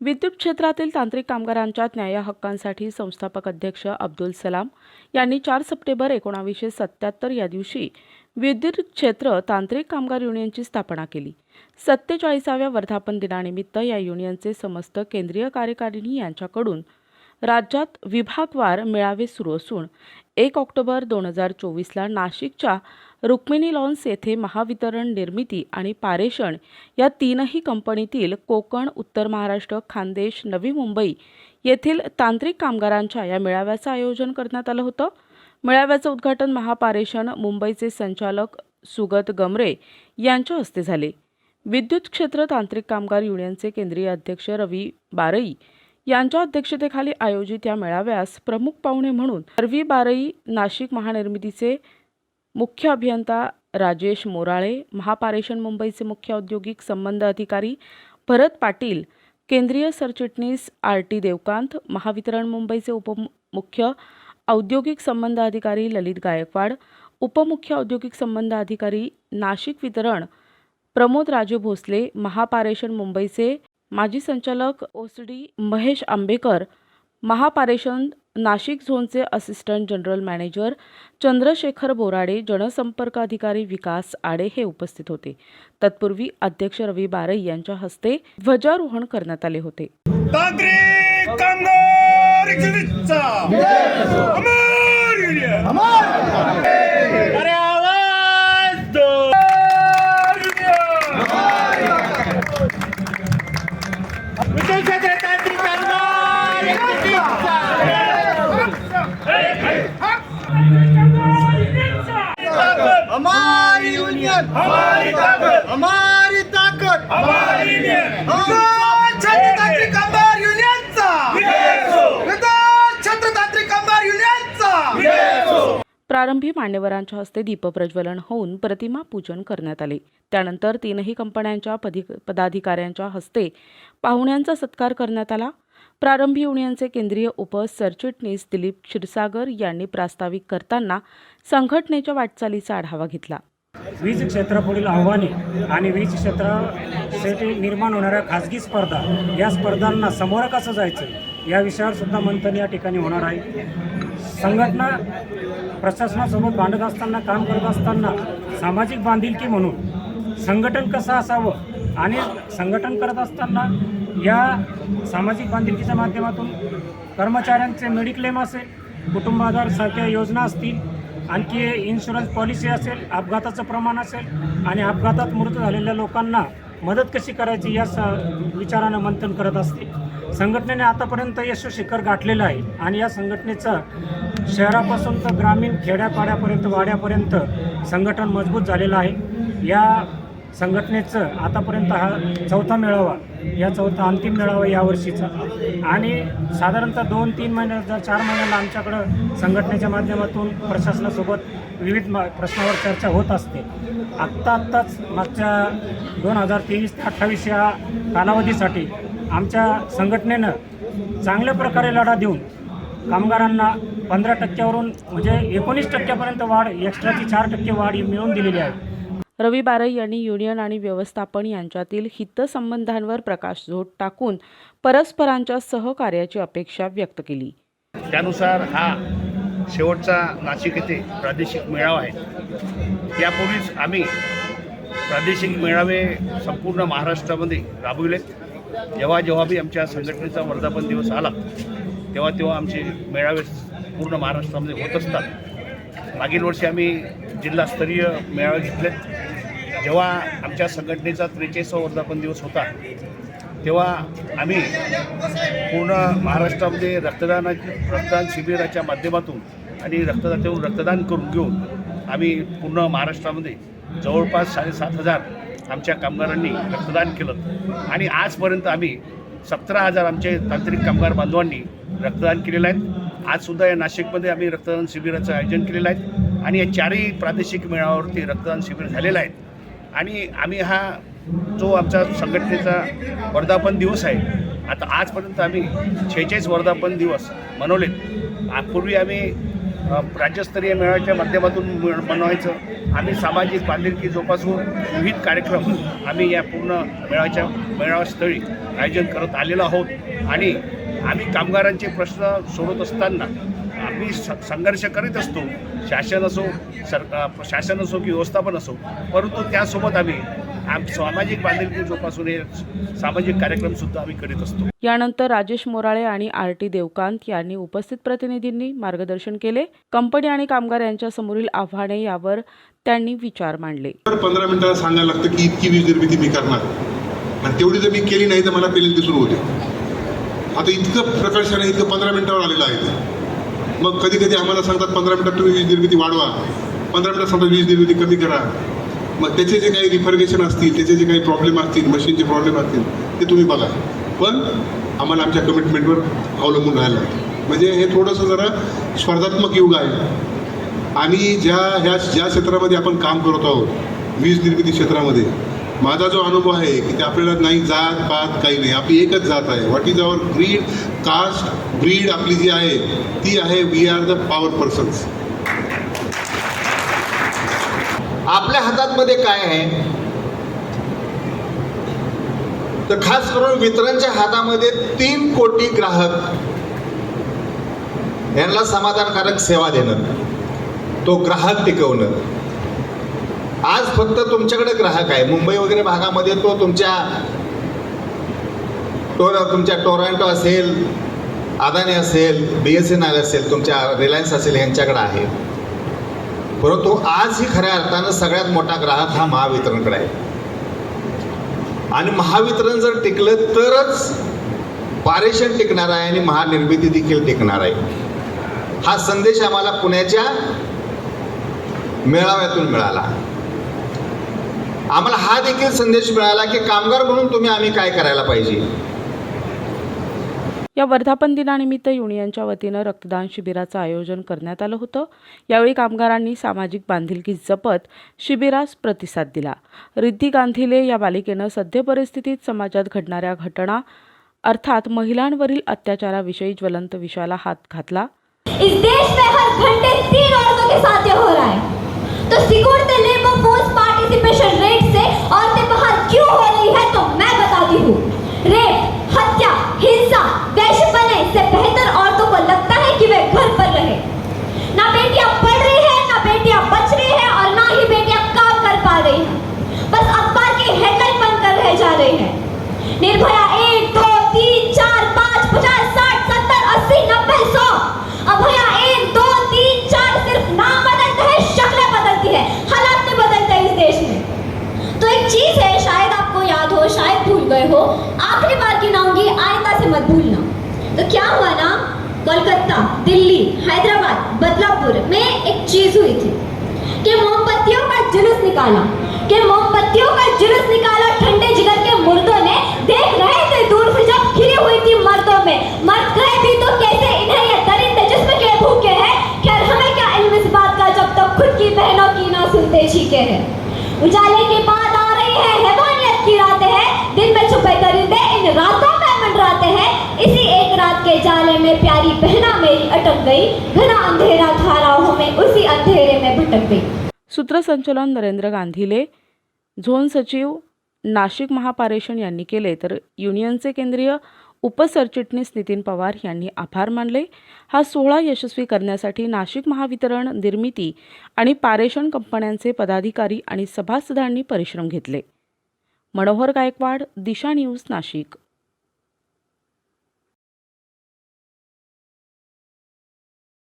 विद्युत क्षेत्रातील तांत्रिक कामगारांच्या न्याय हक्कांसाठी संस्थापक अध्यक्ष अब्दुल सलाम यांनी चार सप्टेंबर एकोणावीसशे सत्याहत्तर या दिवशी विद्युत क्षेत्र तांत्रिक कामगार युनियनची स्थापना केली. सत्तेचाळीसाव्या वर्धापन दिनानिमित्त या युनियनचे समस्त केंद्रीय कार्यकारिणी यांच्याकडून राज्यात विभागवार मेळावे सुरू असून एक ऑक्टोबर दोन हजार चोवीसला नाशिकच्या रुक्मिणी लॉन्स येथे महावितरण निर्मिती आणि पारेषण या तीनही कंपनीतील कोकण उत्तर महाराष्ट्र खानदेश नवी मुंबई येथील तांत्रिक कामगारांच्या या मेळाव्याचं आयोजन करण्यात आलं होतं. मेळाव्याचं उद्घाटन महापारेषण मुंबईचे संचालक सुगत गमरे यांच्या हस्ते झाले. विद्युत क्षेत्र तांत्रिक कामगार युनियनचे केंद्रीय अध्यक्ष रवी बारई यांच्या अध्यक्षतेखाली आयोजित या मेळाव्यास प्रमुख पाहुणे म्हणून अरवी बारई नाशिक महानिर्मितीचे मुख्य अभियंता राजेश मोराळे महापारेषण मुंबईचे मुख्य औद्योगिक संबंध अधिकारी भरत पाटील केंद्रीय सरचिटणीस आर टी देवकांत महावितरण मुंबईचे उपमुख्य औद्योगिक संबंध अधिकारी ललित गायकवाड उपमुख्य औद्योगिक संबंध अधिकारी नाशिक वितरण प्रमोद राजे भोसले महापारेषण मुंबईचे माजी संचालक ओसडी महेश आंबेकर महापारेषण नाशिक झोनचे assistant general manager Chandrashekhar Borade जनसंपर्क अधिकारी विकास आडे हे उपस्थित होते. तत्पूर्वी अध्यक्ष रवी बारई यांच्या हस्ते ध्वजारोहण करण्यात आले होते. अमर हमारी यूनियन हमारी ताकद! हमारी छत्रतांत्रिक कामगार युनियनचा! छत्रतांत्रिक प्रारंभी मान्यवरांच्या हस्ते दीपप्रज्वलन होऊन प्रतिमा पूजन करण्यात आले. त्यानंतर तीनही कंपन्यांच्या पदी पदाधिकाऱ्यांच्या हस्ते पाहुण्यांचा सत्कार करण्यात आला. प्रारंभी युनियनचे केंद्रीय उप सरचिटणीस दिलीप क्षीरसागर यांनी प्रास्ताविक करताना संघटनेच्या वाटचालीचा आढावा घेतला. वीज क्षेत्रापुढील आव्हाने आणि वीज क्षेत्रासाठी निर्माण होणाऱ्या खाजगी स्पर्धा या स्पर्धांना समोर कसं जायचं या विषयावर सुद्धा मंथन या ठिकाणी होणार आहे. संघटना प्रशासनासोबत भांडत असताना काम करत असताना सामाजिक बांधिलकी म्हणून संघटन कसं असावं आणि संघटन करत असताना या सामाजिक बांधिलकीच्या माध्यमातून कर्मचाऱ्यांचे मेडिक्लेम असेल कुटुंब आधारसारख्या योजना असतील आणखी इन्शुरन्स पॉलिसी असेल अपघाताचं प्रमाण असेल आणि अपघातात मृत झालेल्या लोकांना मदत कशी करायची या स विचारानं मंथन करत असते. संघटनेने आतापर्यंत यश शिखर गाठलेलं आहे आणि या संघटनेचं शहरापासून तर ग्रामीण खेड्यापाड्यापर्यंत वाड्यापर्यंत संघटन मजबूत झालेलं आहे. या संघटनेचं आतापर्यंत हा चौथा मेळावा या चौथा अंतिम मेळावा यावर्षीचा आणि साधारणतः दोन तीन महिन्या जर चार महिन्याला आमच्याकडं संघटनेच्या माध्यमातून प्रशासनासोबत विविध मा- प्रश्नावर चर्चा होत असते. आत्ता आत्ताच मागच्या दोन हजार तेवीस ते अठ्ठावीस या कालावधीसाठी आमच्या संघटनेनं चांगल्या प्रकारे लढा देऊन कामगारांना पंधरा टक्क्यावरून म्हणजे एकोणीस टक्क्यापर्यंत वाढ एक्स्ट्राची चार टक्के वाढ ही मिळवून दिलेली आहे. रवी बारई यांनी युनियन आणि व्यवस्थापन यांच्यातील हितसंबंधांवर प्रकाशझोत टाकून परस्परांच्या सहकार्याची अपेक्षा व्यक्त केली. त्यानुसार हा शेवटचा नाशिक येथे प्रादेशिक मेळावा आहे. यापूर्वीच आम्ही प्रादेशिक मेळावे संपूर्ण महाराष्ट्रामध्ये राबविलेत जेव्हा जेव्हा बी आमच्या संघटनेचा वर्धापन दिवस आला तेव्हा तेव्हा आमचे मेळावे पूर्ण महाराष्ट्रामध्ये होत असतात. मागील वर्षी आम्ही जिल्हास्तरीय मेळावे घेतले. जेव्हा आमच्या संघटनेचा त्रेचाळीसावा वर्धापन दिवस होता तेव्हा आम्ही पूर्ण महाराष्ट्रामध्ये रक्तदाना रक्तदान शिबिराच्या माध्यमातून आणि रक्तदात्यावरून रक्तदान करून घेऊन आम्ही पूर्ण महाराष्ट्रामध्ये जवळपास साडेसात हजार आमच्या कामगारांनी रक्तदान केलं. आणि आजपर्यंत आम्ही सतरा हजार आमचे तांत्रिक कामगार बांधवांनी रक्तदान केलेलं आहे आजसुद्धा या नाशिकमध्ये आम्ही रक्तदान शिबिराचं आयोजन केलेलं आहे आणि या चारही प्रादेशिक मेळाव्यावरती रक्तदान शिबिर झालेलं आहे. आणि आम्ही हा जो आमचा संघटनेचा वर्धापन दिवस आहे आता आजपर्यंत आम्ही छेचाळीस वर्धापन दिवस मनवलेत. पूर्वी आम्ही राज्यस्तरीय मेळाव्याच्या माध्यमातून मनवायचं. आम्ही सामाजिक बांधिलकी जोपासून विविध कार्यक्रम आम्ही या पूर्ण मेळाव्याच्या मेळाव्यास्थळी आयोजन करत आलेलो आहोत. आणि आम्ही कामगारांचे प्रश्न सोडत असताना आम्ही संघर्ष करीत असतो. शासन असो सर अ, शासन असो की व्यवस्थापन असो परंतु त्यासोबत आम्ही आम सामाजिक बांधिलकी जोपासून हे सामाजिक कार्यक्रमसुद्धा आम्ही करीत असतो. यानंतर राजेश मोराळे आणि आर टी देवकांत यांनी उपस्थित प्रतिनिधींनी मार्गदर्शन केले. कंपनी आणि कामगार यांच्या समोरील आव्हाने यावर त्यांनी विचार मांडले. पंधरा मिनिटाला सांगायला लागतं की इतकी वीज निर्मिती मी करणार. आणि तेवढी जर मी केली नाही तर मला पेनल्टी सुरू होते. आता इतकं प्रकर्षाने इतकं पंधरा मिनिटावर आलेलं आहे. मग कधी कधी आम्हाला सांगतात पंधरा मिनिटात तुम्ही वीज निर्मिती वाढवा. पंधरा मिनिटात समजा वीज निर्मिती कमी करा. मग त्याचे जे काही रिफर्गेशन असतील त्याचे जे काही प्रॉब्लेम असतील मशीनचे प्रॉब्लेम असतील ते तुम्ही बघा. पण आम्हाला आमच्या कमिटमेंटवर अवलंबून राहायला म्हणजे हे थोडंसं जरा स्पर्धात्मक युग आहे. आणि ज्या ह्या ज्या क्षेत्रामध्ये आपण काम करत आहोत वीज निर्मिती क्षेत्रामध्ये माझा जो अनुभव आहे की ते आपल्याला नाही जात पात काही नाही. आपली एकच जात आहे. What is our breed caste breed आपली जी आहे ती आहे we are the power persons आपल्या हातातमध्ये काय आहे? तर खास करून वितरणच्या हातामध्ये तीन कोटी ग्राहक यांना समाधानकारक सेवा देणं तो ग्राहक टिकवणं. आज फक्त तुमच्याकडे ग्राहक आहे. मुंबई वगैरे भागामध्ये तो तुमच्या टोर तुमच्या टोरंटो असेल अदानी असेल बी एस एन एल असेल तुमच्या रिलायन्स असेल यांच्याकडे आहे. परंतु आजही खऱ्या अर्थानं सगळ्यात मोठा ग्राहक हा महावितरणकडे आहे. आणि महावितरण जर टिकलं तरच पारेषण टिकणार आहे आणि महानिर्मिती देखील टिकणार आहे. हा संदेश आम्हाला पुण्याच्या मेळाव्यातून मिळाला. आम्हाला हा देखील संदेश मिळाला की कामगार म्हणून तुम्ही आम्ही काय करायला पाहिजे? या वर्धापन दिनानिमित्त युनियनच्या वतीनं रक्तदान शिबिराचं आयोजन करण्यात आलं होतं. यावेळी कामगारांनी सामाजिक बांधिलकी जपत शिबिरास प्रतिसाद दिला. रिद्धी गांधीले या बालिकेनं सद्य परिस्थितीत समाजात घडणाऱ्या घटना अर्थात महिलांवरील अत्याचाराविषयी ज्वलंत विषयाला हात घातला. इस देश में हर घंटे तीन औरतों के साथ ये हो रहा है। तो निर्भया एक, दो, तीन, चार, पाँच, पचास, साठ, सत्तर, अस्सी, नब्बे, सौ। अभया एक, दो, तीन, चार सिर्फ़ नाम बदलते हैं, शक्लें बदलती है, हालात नहीं बदलते हैं इस देश में। तो एक चीज़ है, शायद आपको याद हो, शायद भूल गए हो, आखिरी बार गिनाऊँगी आइंदा से मत भूलना। तो क्या हुआ ना कोलकाता, दिल्ली, हैदराबाद, बदलापुर में एक चीज़ हुई थी कि मोमबत्तियों का जुलूस निकाला, कि मोमबत्तियों का जुलूस निकाला, ठंडे जिगर की ना छीके हैं? उजाले के बाद आ रही है हैवानियत की रातें हैं। दिन में छुपे दरिंदे इन रातों में मंडराते हैं। इसी एक रात के जाले में प्यारी बहना मेरी अटक गई। घना अंधेरा था राहों में उसी अंधेरे में भटक गई। सूत्रसंचलन नरेंद्र गांधीले झोन सचिव नाशिक महापारेषण यांनी केले. तर युनियनचे केंद्रीय उपसरचिटणीस नितीन पवार यांनी आभार मानले. हा सोहळा यशस्वी करण्यासाठी नाशिक महावितरण निर्मिती आणि पारेषण कंपन्यांचे पदाधिकारी आणि सभासदांनी परिश्रम घेतले. मनोहर गायकवाड दिशा न्यूज नाशिक.